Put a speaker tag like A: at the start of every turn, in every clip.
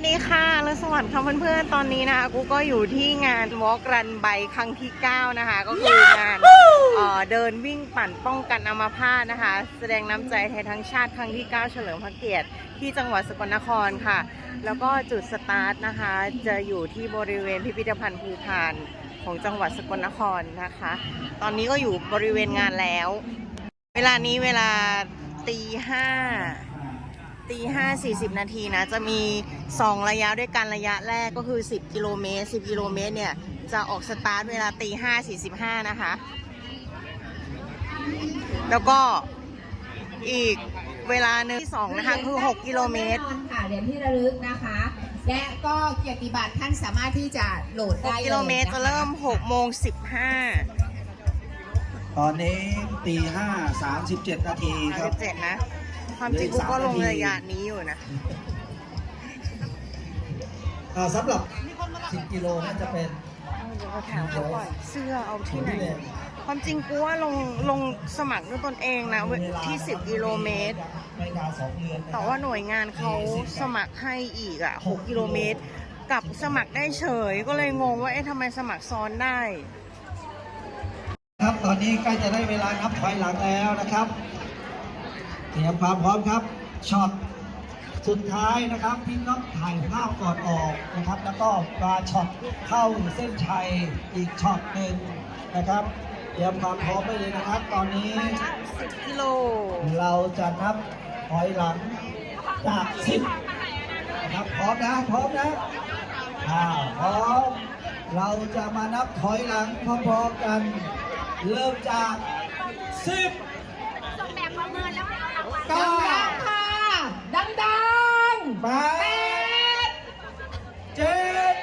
A: สวัสดีค่ะและสวัสดีค่ะเพื่อนๆ ตอนนี้นะคะกูก็อยู่ที่งาน Walk Run ใบครั้งที่ 9 นะคะ ก็คืองานเอ่อเดินวิ่งปั่นป้องกันอัมาพาตนะคะ แสดงน้ำใจไทยทั้งชาติครั้งที่ 9 เฉลิมพระเกียรติที่จังหวัดสกลนครค่ะ แล้วก็จุดสตาร์ทนะคะ จะอยู่ที่บริเวณพิพิธภัณฑ์ภูพานของจังหวัดสกลนครนะคะ ตอนนี้ก็อยู่บริเวณงานแล้ว เวลานี้เวลาตีห้า ตีห้าสี่สิบนาทีนะ จะมี 2 ระยะด้วยกันระยะแรกก็คือ 10 กิโลเมตร 10 กิโลเมตรเนี่ย จะออกสตาร์ทเวลาตีห้าสี่สิบห้านะคะ แล้วก็อีกเวลาหนึ่งที่สองนะคะ คือ 6 กิโลเมตร
B: แน่นอนค่ะเหรียญที่ระลึกนะคะ และก็เกียรติบัตรท่านสามารถที่จะโหลดได้
A: 6 กิโลเมตรจะเริ่ม6โมง15
C: ตอนนี้ตีห้าสามสิบเจ็ดนาทีครับ
A: 37นะ ความจริงกูก็ลงระยะนี้อยู่นะ
C: อ่าสำหรับ 10 กิโลน่าจะเป็น
A: เดี๋ยวถามเขาก่อนเสื้อเอาที่ไหน
C: ที่ไหน
A: ความจริงกูว่าลงลงสมัครด้วยตนเองนะเว้ยที่ 10 กิโลเมตร
C: ไม่นานสองเดือนนะครับ
A: แต่ว่าหน่วยงานเขาสมัครให้อีกอะ 6 กิโลเมตรกับสมัครได้เฉย ก็เลยงงว่าเอ๊ะทำไมสมัครซ้อนได้
C: ครับตอนนี้ใกล้จะได้เวลานับถอยหลังแล้วนะครับเตรียมความพร้อมครับช็อตสุดท้ายนะครับพี่น้องถ่ายภาพก่อนออกนะครับ แล้วก็ปลาช็อตเข้าเส้นชัยอีกช็อตหนึ่งนะครับ เตรียมความพร้อมไว้เลยนะครับ ตอนนี้
A: 10กิโล
C: เราจะนับถอยหลังจากสิบนะครับพร้อมนะพร้อมนะอ่าพร้อมเราจะมานับถอยหลังพร้อมๆกัน เริ่มจากสิบ เก้า
B: ดังๆค่ะ ดัง
C: แป
B: ๆแป
C: ด
B: ด
C: เจ็ด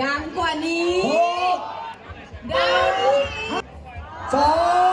B: ดังกว่านี้
C: หก
B: ดัง
C: สอง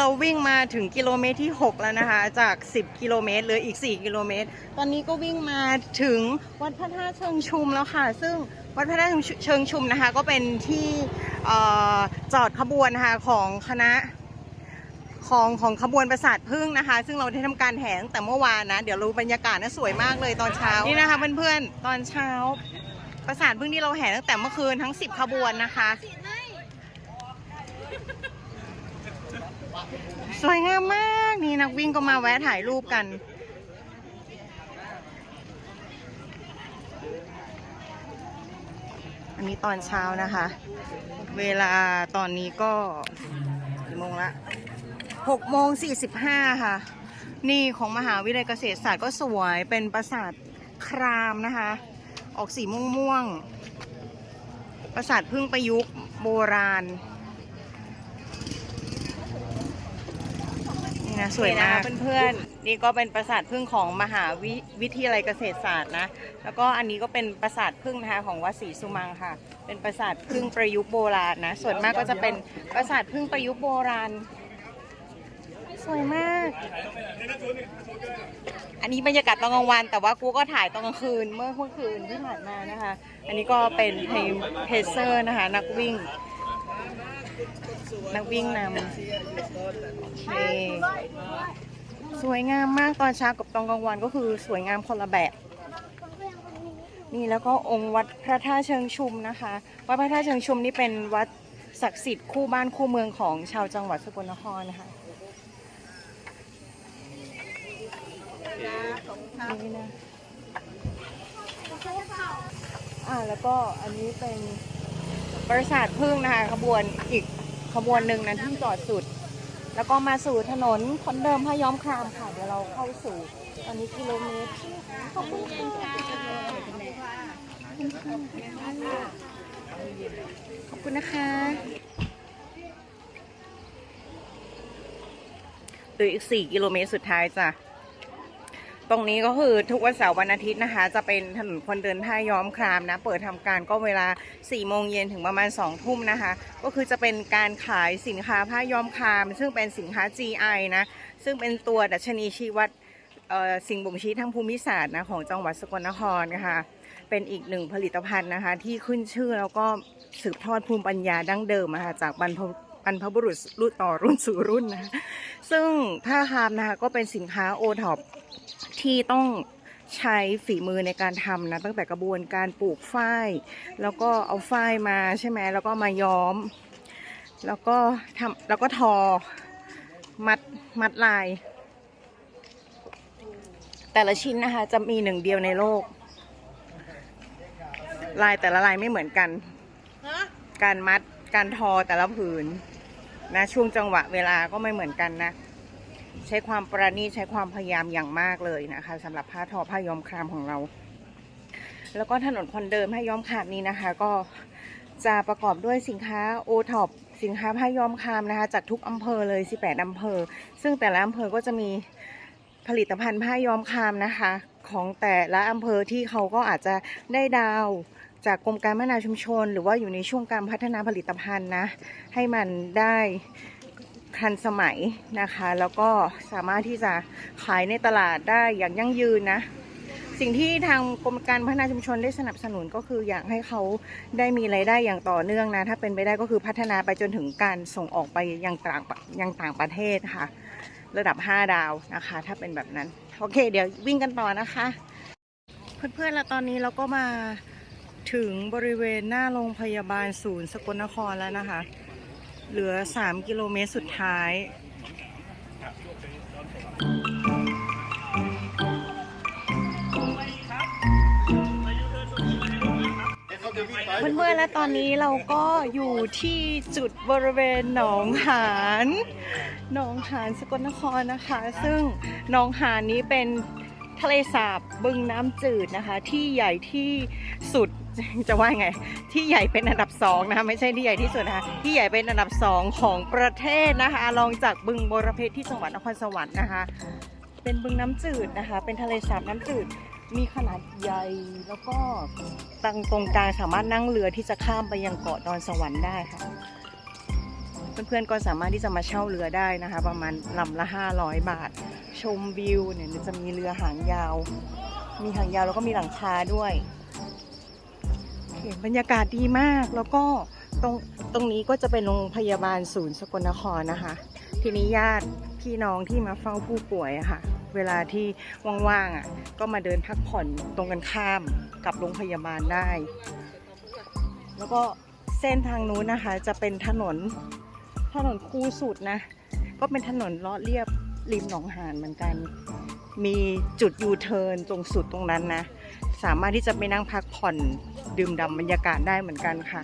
B: เรา
A: วิ่งมาถึงกิโลเมตรที่ 6 แล้วนะคะ จาก 10 กิโลเมตรเหลืออีก 4 กิโลเมตร ตอนนี้ก็วิ่งมาถึงวัดพระธาตุเชิงชุมแล้วค่ะ ซึ่งวัดพระธาตุเชิงชุมนะคะ ก็เป็นที่เอ่อจอดขบวนนะคะของคณะของของขบวนประสาทพึ่งนะคะ ซึ่งเราได้ทำการแห่ตั้งแต่เมื่อวานนะ เดี๋ยวรู้บรรยากาศนะสวยมากเลยตอนเช้านี่นะคะเพื่อนๆตอนเช้า ประสาทพึ่งที่เราแห่ตั้งแต่เมื่อคืนทั้ง 10 ขบวนนะคะ สวยงามมากนี่นักวิ่งก็มาแวะถ่ายรูปกัน อันนี้ตอนเช้านะคะ เวลาตอนนี้ก็กี่โมงละหกโมงสี่สิบห้าค่ะ นี่ของมหาวิทยาลัยเกษตรศาสตร์ก็สวยเป็นปราสาทครามนะคะ ออกสีม่วงๆปราสาทพึ่งประยุกต์โบราณ นี่นะสวยมากเพื่อนๆนี่ก็เป็นปราสาทพึ่งของมหาวิวิทยาลัยเกษตรศาสตร์นะแล้วก็อันนี้ก็เป็นปราสาทพึ่งนะคะของวัดศรีสุมังค่ะ เป็นปราสาทพึ่งประยุกต์โบราณนะส่วนมากก็จะเป็นปราสาทพึ่งประยุกต์โบราณ สวยมาก อันนี้บรรยากาศตอนกลางวัน แต่ว่ากูก็ถ่ายตอนกลางคืนเมื่อเมื่อคืนที่ผ่านมานะคะ อันนี้ก็เป็นเพเซอร์นะคะ นักวิ่ง นักวิ่งนำสวยงามมากตอนเช้ากับตอนกลางวันก็คือสวยงามคนละแบบ นี่แล้วก็องค์วัดพระธาตุเชิงชุมนะคะ วัดพระธาตุเชิงชุมนี่เป็นวัดศักดิ์สิทธิ์คู่บ้านคู่เมืองของชาวจังหวัดสกลนครนะคะนี่นะอ่าแล้วก็อันนี้เป็นปราสาทพึ่งนะคะขบวนอีก ขบวนหนึ่งนั้นที่จอดสุด แล้วก็มาสู่ถนนคนเดิมพระย้อมครามค่ะ เดี๋ยวเราเข้าสู่ ตอนนี้กิโลเมตรที่ขอบคุณค่ะขอบคุณนะคะเหลืออีก 4 กิโลเมตรสุดท้ายจ้ะ ตรงนี้ก็คือทุกวันเสาร์วันอาทิตย์นะคะ จะเป็นถนนคนเดินท่าย้อมครามนะ เปิดทำการก็เวลา4โมงเย็นถึงประมาณ2ทุ่มนะคะ ก็คือจะเป็นการขายสินค้าผ้าย้อมคราม ซึ่งเป็นสินค้า GI นะ ซึ่งเป็นตัวดัชนีชี้วัดสิ่งบ่งชี้ทางภูมิศาสตร์นะของจังหวัดสกลนครนะคะเป็นอีกหนึ่งผลิตภัณฑ์นะคะ ที่ขึ้นชื่อแล้วก็สืบทอดภูมิปัญญาดั้งเดิมนะคะจากบรรพบ รรพบุรุษรุ่นต่อรุ่นสู่รุ่นนะคะซึ่งผ้าคามนะคะก็เป็นสินค้าโอท็อปที่ต้องใช้ฝีมือในการทำนะตั้งแต่กระบวนการปลูกฝ้าย แล้วก็เอาฝ้ายมาใช่ไหมแล้วก็มาย้อม แล้วก็ทำแล้วก็ทอมัดมัดลาย แต่ละชิ้นนะคะจะมีหนึ่งเดียวในโลก ลายแต่ละลายไม่เหมือนกัน การมัดการทอแต่ละผืน นะช่วงจังหวะเวลาก็ไม่เหมือนกันนะ ใช้ความประณีตใช้ความพยายามอย่างมากเลยนะคะสำหรับผ้าทอผ้าย้อมครามของเรา แล้วก็ถนนคนเดินผ้าย้อมครามนี้นะคะ ก็จะประกอบด้วยสินค้าโอท็อปสินค้าผ้าย้อมครามนะคะ จากทุกอำเภอเลย 18อำเภอ ซึ่งแต่ละอำเภอก็จะมีผลิตภัณฑ์ผ้าย้อมครามนะคะ ของแต่ละอำเภอที่เขาก็อาจจะได้ดาว จากกรมการพัฒนาชุมชน หรือว่าอยู่ในช่วงการพัฒนาผลิตภัณฑ์นะ ให้มันได้ทันสมัยนะคะ แล้วก็สามารถที่จะขายในตลาดได้อย่างยั่งยืนนะ สิ่งที่ทางกรมการพัฒนาชุมชนได้สนับสนุนก็คืออยากให้เขาได้มีรายได้อย่างต่อเนื่องนะ ถ้าเป็นไปได้ก็คือพัฒนาไปจนถึงการส่งออกไปยังต่างยังต่างประเทศค่ะ ระดับ 5 ดาวนะคะ ถ้าเป็นแบบนั้น โอเค เดี๋ยววิ่งกันต่อนะคะ เพื่อนๆแล้วตอนนี้เราก็มา ถึงบริเวณหน้าโรงพยาบาลศูนย์สกลนครแล้วนะคะ เหลือ 3 กิโลเมตรสุดท้าย เพื่อนๆและตอนนี้เราก็อยู่ที่จุดบริเวณหนองหานหนองหานสกลนครนะคะ ซึ่งหนองหานนี้เป็น ทะเลสาบบึงน้ำจืดนะคะ ที่ใหญ่ที่สุดจะว่าไง ที่ใหญ่เป็นอันดับสองนะคะไม่ใช่ที่ใหญ่ที่สุดนะคะที่ใหญ่เป็นอันดับสองของประเทศนะคะรองจากบึงบรเพชรที่จังหวัดนครสวรรค์นะคะ เป็นบึงน้ำจืดนะคะ เป็นทะเลสาบน้ำจืดมีขนาดใหญ่แล้วก็ตังตรงกลางสามารถนั่งเรือที่จะข้ามไปยังเกาะดอนสวรรค์ได้ค่ะ เพื่อนๆก็สามารถที่จะมาเช่าเรือได้นะคะ ประมาณลำละ 500 บาท ชมวิวเนี่ยจะมีเรือหางยาว มีหางยาวแล้วก็มีหลังคาด้วยเห็นบรรยากาศดีมากแล้วก็ตรงตรงนี้ก็จะเป็นโรงพยาบาลศูนย์สกลนครนะคะ ทีนี้ญาติพี่น้องที่มาเฝ้าผู้ป่วยอะค่ะ เวลาที่ว่างๆอะก็มาเดินพักผ่อนตรงกันข้ามกับโรงพยาบาลได้ แล้วก็เส้นทางนู้นนะคะจะเป็นถนน ถนนคูสุดนะ ก็เป็นถนนเลาะเรียบริมหนองหานเหมือนกัน มีจุดยูเทิร์นตรงสุดตรงนั้นนะ สามารถที่จะไปนั่งพักผ่อนดื่มด่ำบรรยากาศได้เหมือนกันค่ะ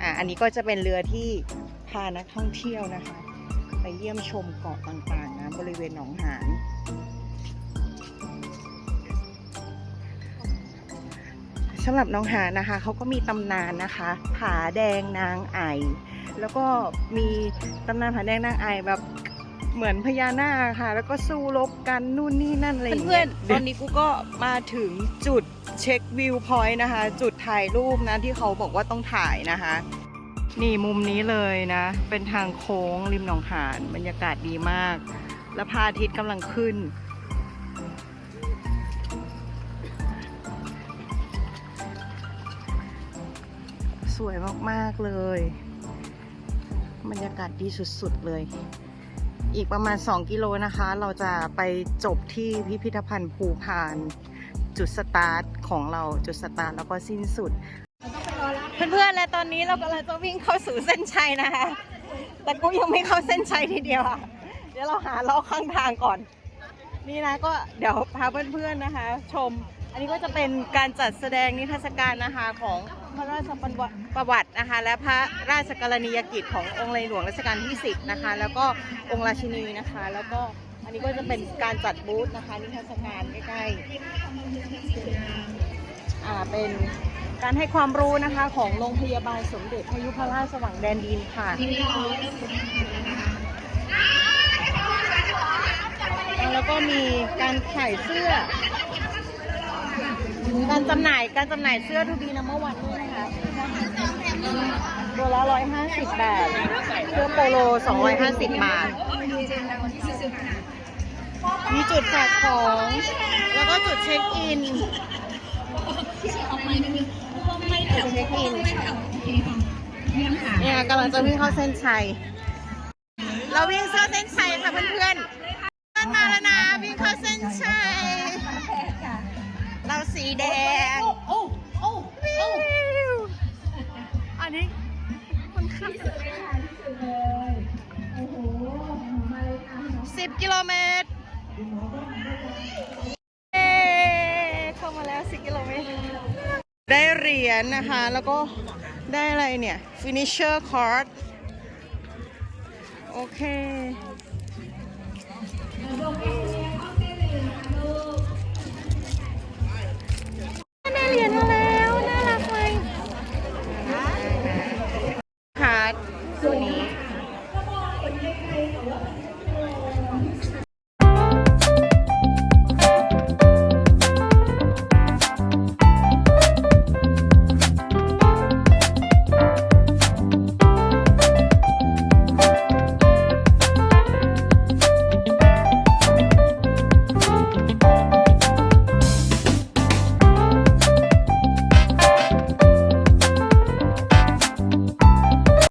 A: อ่าอันนี้ก็จะเป็นเรือที่พานักท่องเที่ยวนะคะ ไปเยี่ยมชมเกาะต่างๆนะบริเวณหนองหานสำหรับหน้องหานนะคะเขาก็มีตำนานนะคะ ผาแดงนางไอ แล้วก็มีตำนานผาแดงนางไอแบบเหมือนพญานาคค่ะ แล้วก็สู้รบกันนู่นนี่นั่นอะไรอย่างเงี้ยตอนนี้กูก็มาถึงจุดเช็ควิวพอยต์นะคะ จุดถ่ายรูปนะที่เขาบอกว่าต้องถ่ายนะคะ นี่มุมนี้เลยนะ เป็นทางโค้งริมหนองหานบรรยากาศดีมาก และพระอาทิตย์กำลังขึ้น สวยมาก ๆ เลย บรรยากาศดีสุดๆเลย อีกประมาณ 2 กิโลนะคะ เราจะไปจบที่พิพิธภัณฑ์ภูพาน จุดสตาร์ทของเราจุดสตาร์ทแล้วก็สิ้นสุด เพื่อนๆ และตอนนี้เรากำลังจะวิ่งเข้าสู่เส้นชัยนะคะ แต่กูยังไม่เข้าเส้นชัยทีเดียวอะ เดี๋ยวเราหาล้อข้างทางก่อน นี่นะก็เดี๋ยวพาเพื่อนๆนะคะ ชม อันนี้ก็จะเป็นการจัดแสดงนิทรรศการนะคะของพระราชประวัตินะคะ และพระราชกรณียกิจขององค์ในหลวงรัชกาลที่ 10 นะคะ แล้วก็องค์ราชินีนะคะ แล้วก็อันนี้ก็จะเป็นการจัดบูธนะคะ นิทรรศการใกล้ๆอ่าเป็นการให้ความรู้นะคะของโรงพยาบาลสมเด็จพระยุพราชสว่างแดนดินค่ะแล้วก็มีการขายเสื้อ การจำหน่ายการจำหน่ายเสื้อทูบีนัมเบอร์วันด้วยนะคะตัวละร้อยห้าสิบบาท เสื้อโปโลสองร้อยห้าสิบบาท มีจุดฝากของ แล้วก็จุดเช็คอิน
B: ออกไปนิดนึงไม่แถวไม่แถวไม่แถวโอเคค่ะเยี่ยมค่ะ
A: เนี่ยกำลังจะวิ่งเข้าเส้นชัย เราวิ่งเข้าเส้นชัยค่ะเพื่อนๆเพื่อนมาแล้วนะวิ่งเข้าเส้นชัย เราสีแดง
B: โอ้โอ้โอ้
A: อันนี้คนขับ
B: โอ้โหมาเลยค่ะ
A: สิบกิโลเมตรเย้เข้ามาแล้วสิบกิโลเมตร ได้เหรียญนะคะ แล้วก็ได้อะไรเนี่ย finisher card โอเค